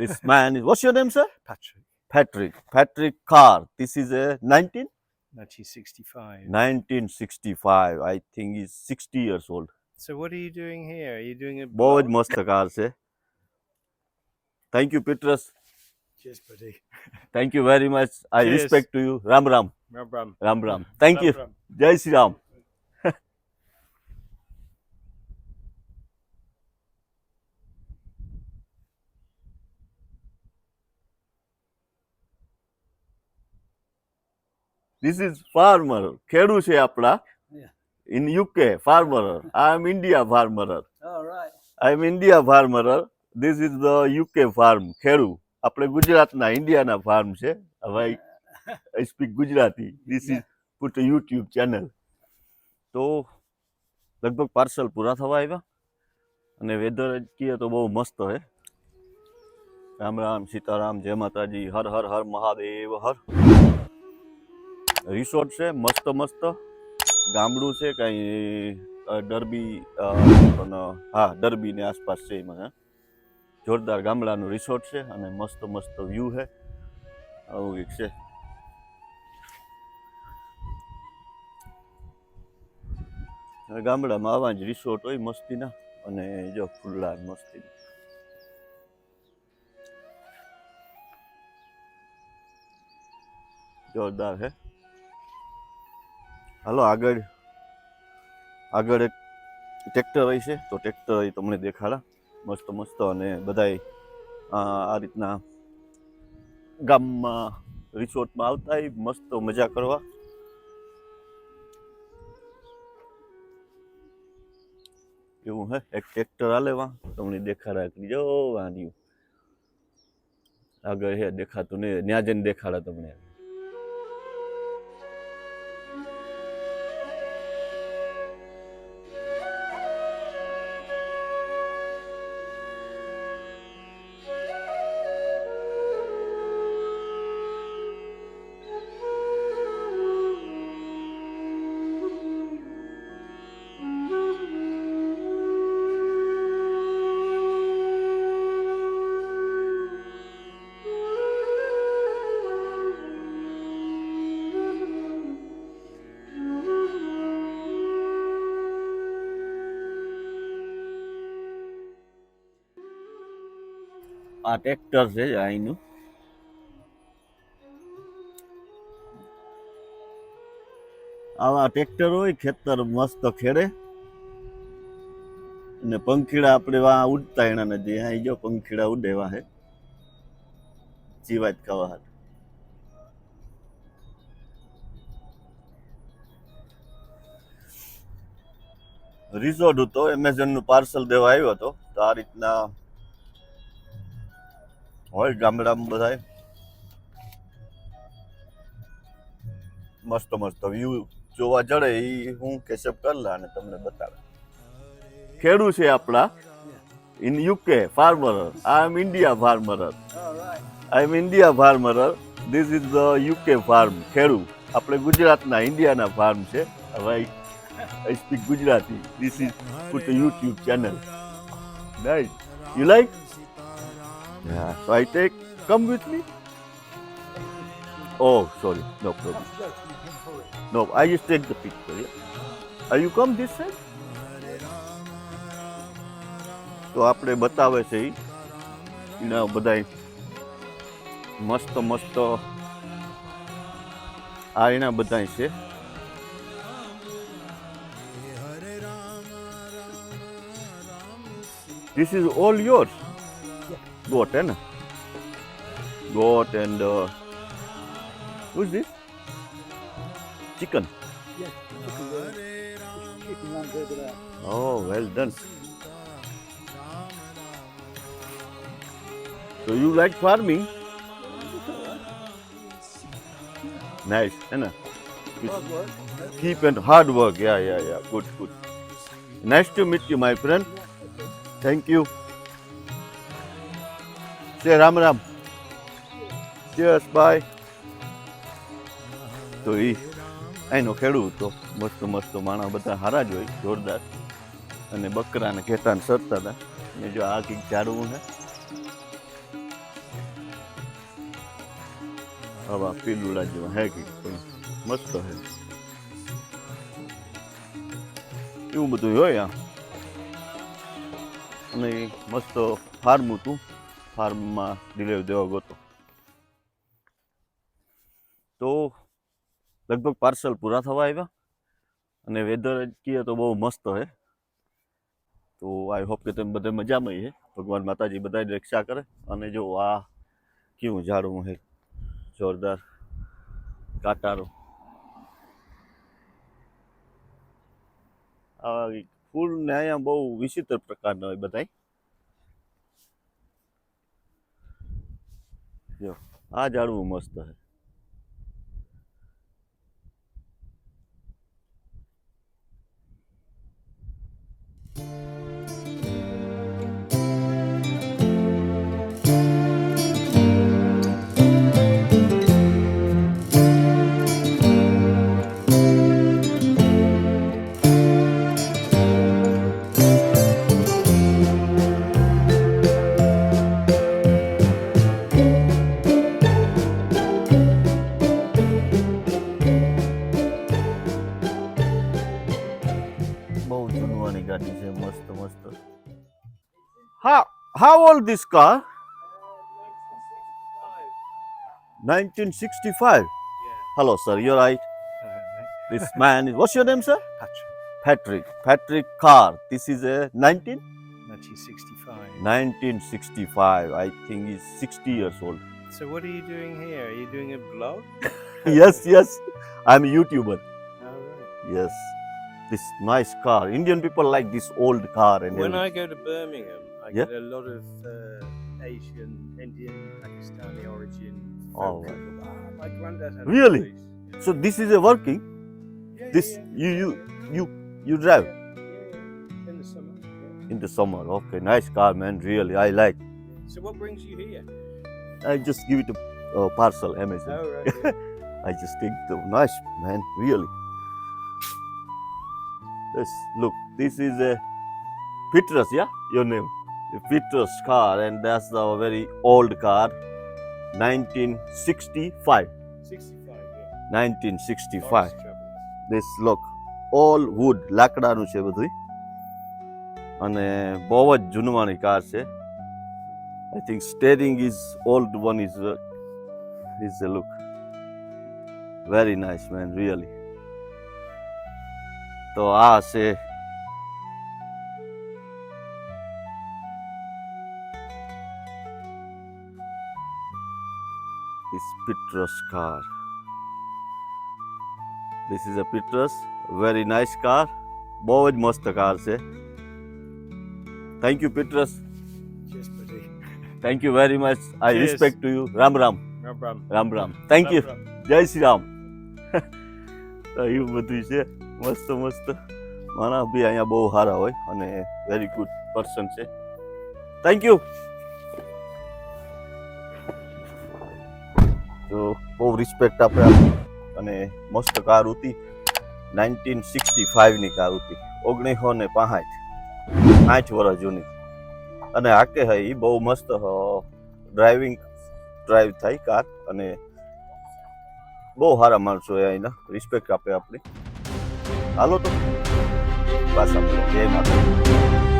This man is, what's your name, sir? Patrick, Patrick. Patrick Carr. This is a 19? 1965. 1965. I think he's 60 years old. So what are you doing here? Are you doing a બહુ જ blog? મસ્ત car છે thank you પીટરસ Cheers, buddy. Thank you very much I Cheers. Respect to you Ram Ram Rum rum. Ram Ram thank you Rum rum. જય Shri Ram This is farmer ખેડૂ છે આપણા in UK farmer I am India farmer I am India farmer this is the UK farm UK ખેડૂ આપણે ગુજરાતના ઇન્ડિયાના farm છે હવે I speak Gujarati this is put YouTube channel તો લગભગ પાર્સલ પૂરા થવા આવ્યા અને વેધર કહીએ તો બહુ મસ્ત હે રામ રામ સીતારામ જય માતાજી હર હર હર મહાદેવ હર રિસોર્ટ છે, મસ્ત મસ્ત. ગામડું છે, કાંઈ ડરબી હા, ડરબીની આસપાસ છે એમાં જોરદાર ગામડાનું રિસોર્ટ છે અને મસ્ત મસ્ત વ્યૂ છે. આવું એક છે. ગામડામાં આવા જ રિસોર્ટ હોય મસ્તીના અને જો ખુલ્લા મસ્તી. જોરદાર હે હાલો, આગળ આગળ એક ટ્રેક્ટર હોય છે. તો ટ્રેક્ટર હોય તમને દેખાડા. મસ્ત મસ્ત અને બધાય આ રીતના ગામમાં રિસોર્ટમાં આવતા હોય, મસ્ત મજા કરવા. એવું હે? એક ટ્રેક્ટર આલેવા તમને દેખાડા જો વાંધ્યું આગળ હે, દેખાતું ને ત્યાં જઈને દેખાડા તમને. આ ટ્રેક્ટર છે અહીંનું. આવા ટ્રેક્ટર હોય, ખેતર મસ્ત ખેડે. ને પંખીડા આપણે વા ઉડતા એના નથી અહીં જો પંખીડા ઉડેવા હે જીવાત ખાવા હાથ રિઝોર્ટ હતો એમેઝોનનું પાર્સલ દેવા આવ્યો હતો. તો આ રીતના હોય, ગામડામાં બધાય. મસ્ત મસ્ત વ્યૂ જોવા જડે એ હું કેશપ કરલા અને તમને બતાવે. ખેડૂ છે આપણા in UK farmer I am India farmer I am India farmer this is the UK farm ખેડૂ આપણે ગુજરાતના, ઇન્ડિયાના ફાર્મ છે. હવે I speak Gujarati. This is put YouTube channel right you like Yeah, so I take, come with me. Oh, sorry, no problem. No, I just take the picture. Yeah. Are you come this side? તો આપણે બતાવે છે ઈ એના બધાય મસ્ત મસ્ત આ એના બધાય છે This is all yours. goat, na? Goat and uh, who's this? Chicken. Yes. Chicken, chicken runs over. Oh, well done. So you like farming? Nice, na? It's Hard work. keep and hard work. Yeah, yeah, yeah. Good, good. Nice to meet you, my friend. Thank you. Say Ram Ram Cheers, bye તો એ અહીંનો ખેડૂત તો મસ્ત મસ્ત માણા બધા હારા જ હોય જોરદાર. અને બકરાને ને સરતા હતા. અને જો આ કંઈક ઝાડવું ને હવા પીલુડા જેવા હે કંઈક મસ્ત હે. એવું બધું હોય આ. અને મસ્ત ફાર્મ હતું. ફાર્મમાં ડિલિવરી દેવા ગયો તો લગભગ પાર્સલ પૂરા થવા આવ્યા અને વેધર કહીએ તો બહુ મસ્ત હે તો આઈ હોપ કે તમે બધા મજામાં હે ભગવાન માતાજી બધાની રક્ષા કરે અને જો આ કેવું ઝાડું હે જોરદાર કાંટારો. આ ફૂલ ને અહીંયા બહુ વિચિત્ર પ્રકારના હોય બધાય. જો આ ઝાડવું મસ્ત હે બહુ how old this car 1965 Yeah. hello sir you're right this man is what's your name sir Patrick. patrick patrick car this is a 19 1965. 1965 i think he's 60 years old So what are you doing here? Are you doing a blog? yes yes i'm a youtuber Oh, right. yes this nice car indian people like this old car and When everything. I go to Birmingham, I Yeah. a lot of uh, Asian, Indian, Pakistani origin. Oh, right. Ah, my granddad had Really? so this is a working Yeah, this you you you you drive. In the summer. In the summer okay nice car man really i like So what brings you here? i just give it a uh, parcel amazon Oh, right. i just think the nice man really this look this is a petrus yeah your name the petrus car and that's the very old car 1965 65, yeah. 1965 Lawrence Travels. this look all wood લાકડાનું છે બધું અને બહુ જ જૂનવાણી car છે I think steering is old one is is a look very nice man really તો આ છે this Petrus car. This is a Petrus very nice car. બહુ જ મસ્ત કાર છે. Thank you buddy. Thank you very much I. Respect to you Ram Ram Ram. Ram. Ram Ram thank you Ram, ram. જય શ્રી રામ એવું બધું છે. મસ્ત મસ્ત. મારા બી અહીંયા બહુ સારા હોય અને વેરી ગુડ પર્સન છે. થેન્ક યુ તો બહુ રિસ્પેક્ટ આપે આપણે અને મસ્ત કાર હતી નાઇન્ટીન સિક્સટી ફાઇવની કાર હતી ઓગણીસો ને પાંચ આઠ વર્ષ જૂની. અને હાકે હે એ બહુ મસ્ત ડ્રાઇવિંગ ડ્રાઈવ થાય કાર. અને બહુ સારા માણસો એ અહીંના રિસ્પેક્ટ આપે આપણી. હાલો તો. પાછા જય માતા